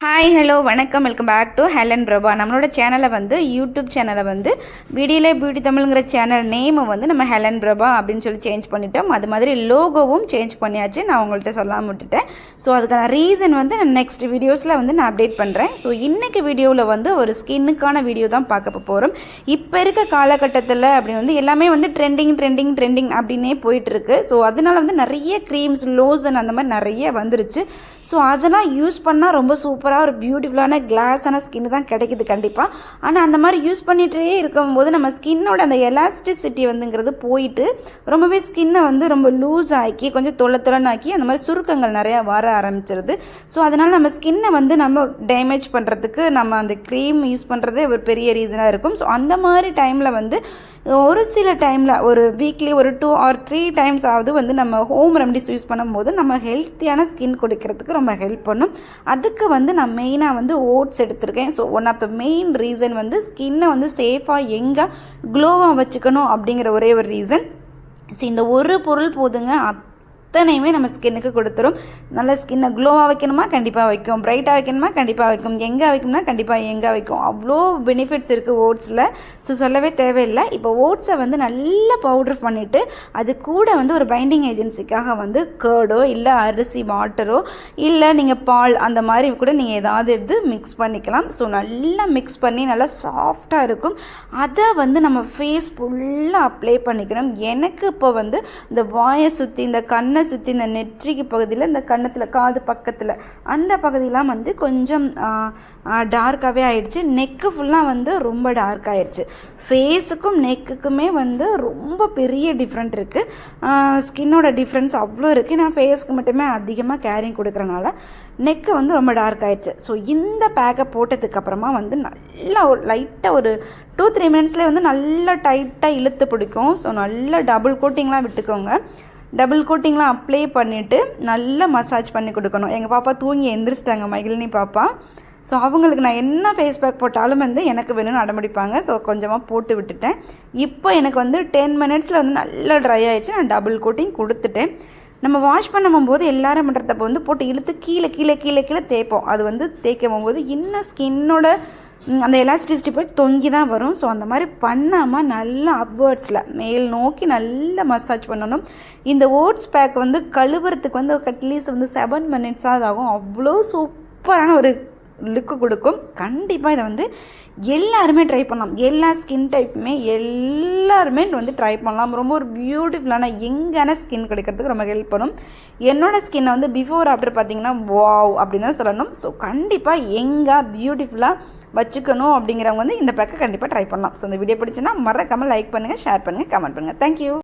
Hi. Hi hello வணக்கம். Welcome back to Helen Prabha நம்மளோட சேனலை வந்து யூடியூப் சேனலை வந்து விடியிலே பியூட்டி தமிழ்ங்கிற சேனல் நேமை வந்து நம்ம ஹெலன் பிரபா அப்படின்னு சொல்லி சேஞ்ச் பண்ணிட்டோம். அது மாதிரி லோகோவும் சேஞ்ச் பண்ணியாச்சு. நான் உங்கள்கிட்ட சொல்லாமல் விட்டுட்டேன். ஸோ அதுக்கான ரீசன் வந்து நான் நெக்ஸ்ட் வீடியோஸில் வந்து நான் அப்டேட் பண்ணுறேன் ஸோ இன்றைக்கி வீடியோவில் வந்து ஒரு ஸ்கின்னுக்கான வீடியோ தான் பார்க்க போகிறோம் இப்போ இருக்க காலகட்டத்தில் அப்படி வந்து எல்லாமே வந்து ட்ரெண்டிங் ட்ரெண்டிங் ட்ரெண்டிங் அப்படின்னே போயிட்டுருக்கு. ஸோ அதனால வந்து நிறைய க்ரீம்ஸ் லோசன் அந்த மாதிரி நிறைய வந்துருச்சு. ஸோ அதெல்லாம் யூஸ் பண்ணால் ரொம்ப சூப்பராக ஒரு பியூட்டிஃபுல்லான கிளாஸான ஸ்கின் தான் கிடைக்குது கண்டிப்பாக ஆனால் அந்த மாதிரி யூஸ் பண்ணிகிட்டே இருக்கும்போது நம்ம ஸ்கின்னோட அந்த எலாஸ்டிசிட்டி வந்துங்கிறது போயிட்டு ரொம்பவே ஸ்கின்னை வந்து ரொம்ப லூஸ் ஆக்கி கொஞ்சம் தொலை தொலைனாக்கி அந்த மாதிரி சுருக்கங்கள் நிறையா வர ஆரம்பிச்சிருது. ஸோ அதனால் நம்ம ஸ்கின்னை வந்து நம்ம டேமேஜ் பண்ணுறதுக்கு நம்ம அந்த க்ரீம் யூஸ் பண்ணுறதே ஒரு பெரிய ரீசனாக இருக்கும். ஸோ அந்த மாதிரி டைமில் வந்து ஒரு சில டைமில் ஒரு வீக்லி ஒரு டூ ஆர் த்ரீ டைம்ஸ் ஆகுது வந்து நம்ம ஹோம் ரெமடிஸ் யூஸ் பண்ணும்போது நம்ம ஹெல்த்தியான ஸ்கின் கொடுக்கறதுக்கு ரொம்ப ஹெல்ப் பண்ணும். அதுக்கு வந்து நான் மெயினாக வந்து ஓட்ஸ் எடுத்திருக்கேன். So one of the main reason வந்து ஸ்கின்னை வந்து சேஃபாக எங்கே க்ளோவாக வச்சுக்கணும் அப்படிங்கிற ஒரே ஒரு ரீசன் ஸோ இந்த ஒரு பொருள் போதுங்க அத்தனையுமே நம்ம ஸ்கின்னுக்கு கொடுத்துரும். நல்ல ஸ்கின்னை க்ளோவாக வைக்கணுமா? கண்டிப்பாக வைக்கும். ப்ரைட்டாக வைக்கணுமா? கண்டிப்பாக வைக்கும். எங்கே வைக்கணும்னா கண்டிப்பாக எங்கே வைக்கும். அவ்வளோ பெனிஃபிட்ஸ் இருக்குது ஓட்ஸில் ஸோ சொல்லவே தேவையில்லை. இப்போ ஓட்ஸை வந்து நல்லா பவுடர் பண்ணிவிட்டு அது கூட வந்து ஒரு பைண்டிங் ஏஜென்சிக்காக வந்து கேர்டோ இல்லை அரிசி வாட்டரோ இல்லை நீங்கள் பால் அந்த மாதிரி கூட நீங்கள் ஏதாவது எடுத்து மிக்ஸ் பண்ணிக்கலாம். ஸோ நல்லா மிக்ஸ் பண்ணி நல்லா சாஃப்டாக இருக்கும். அதை வந்து நம்ம ஃபேஸ் ஃபுல்லாக அப்ளை பண்ணிக்கிறோம். எனக்கு இப்போ வந்து இந்த வாயை சுற்றி இந்த கண்ணை கண்ணை சுற்றி இந்த நெற்றிக்கு பகுதியில் இந்த கன்னத்தில் காது பக்கத்தில் அந்த பகுதியெலாம் வந்து கொஞ்சம் டார்க்காகவே ஆயிடுச்சு. நெக்கு ஃபுல்லாக வந்து ரொம்ப டார்க் ஆயிடுச்சு. ஃபேஸுக்கும் நெக்குக்குமே வந்து ரொம்ப பெரிய டிஃப்ரெண்ட் இருக்குது ஸ்கின்னோட டிஃப்ரென்ஸ் அவ்வளோ இருக்குது நான் ஃபேஸ்க்கு மட்டுமே அதிகமாக கேரிங் கொடுக்குறனால நெக்கு வந்து ரொம்ப டார்க் ஆயிடுச்சு. ஸோ இந்த பேக்கை போட்டதுக்கப்புறமா வந்து நல்லா ஒரு லைட்டாக ஒரு டூ த்ரீ மினிட்ஸ்லேயே வந்து நல்லா டைட்டாக இழுத்து பிடிக்கும். ஸோ நல்லா டபுள் கோட்டிங்லாம் விட்டுக்கோங்க. டபுள் கோட்டிங்லாம் அப்ளை பண்ணிவிட்டு நல்லா மசாஜ் பண்ணி கொடுக்கணும். எங்கள் பாப்பா தூங்கி எந்திரிச்சிட்டாங்க மகிழினி பாப்பா. ஸோ அவங்களுக்கு நான் என்ன ஃபேஸ் பேக் போட்டாலும் வந்து எனக்கு வேணும்னு அடம்பிடிப்பாங்க. ஸோ கொஞ்சமாக போட்டு விட்டுட்டேன். இப்போ எனக்கு வந்து டென் மினிட்ஸில் வந்து நல்லா ட்ரை ஆயிடுச்சு. நான் டபுள் கோட்டிங் கொடுத்துட்டேன். நம்ம வாஷ் பண்ணும் போது எல்லாரும் பண்ணுறதப்போ வந்து போட்டு இழுத்து கீழே கீழே கீழே கீழே தேய்ப்போம். அது வந்து தேய்க்கும் போது இன்னும் ஸ்கின்னோட அந்த எலாஸ்டிசிட்டி போய் தொங்கி தான் வரும். ஸோ அந்த மாதிரி பண்ணாமல் நல்லா அப்வேர்ட்ஸில் மேல் நோக்கி நல்லா மசாஜ் பண்ணணும். இந்த ஓட்ஸ் பேக் வந்து கழுவுறதுக்கு வந்து அட்லீஸ்ட் வந்து செவன் மினிட்ஸாக ஆகும். அவ்வளோ சூப்பரான ஒரு லுக்கு கொடுக்கும். கண்டிப்பாக இதை வந்து எல்லாருமே ட்ரை பண்ணலாம். எல்லா ஸ்கின் டைப்புமே எல்லாருமே வந்து ட்ரை பண்ணலாம். ரொம்ப ஒரு பியூட்டிஃபுல்லான எங்கான ஸ்கின் கிடைக்கிறதுக்கு ரொம்ப ஹெல்ப் பண்ணும். என்னோடய ஸ்கின்னை வந்து பிஃபோர் ஆஃப்டர் பார்த்தீங்கன்னா வாவ் அப்படின்னு தான் சொல்லணும். ஸோ கண்டிப்பாக எங்கே பியூட்டிஃபுல்லாக வச்சுக்கணும் அப்படிங்கிறவங்க வந்து இந்த பேக்கை கண்டிப்பாக ட்ரை பண்ணலாம். ஸோ இந்த வீடியோ பிடிச்சுன்னா மறக்காமல் லைக் பண்ணுங்கள் ஷேர் பண்ணுங்கள் கமெண்ட் பண்ணுங்கள் தேங்க்யூ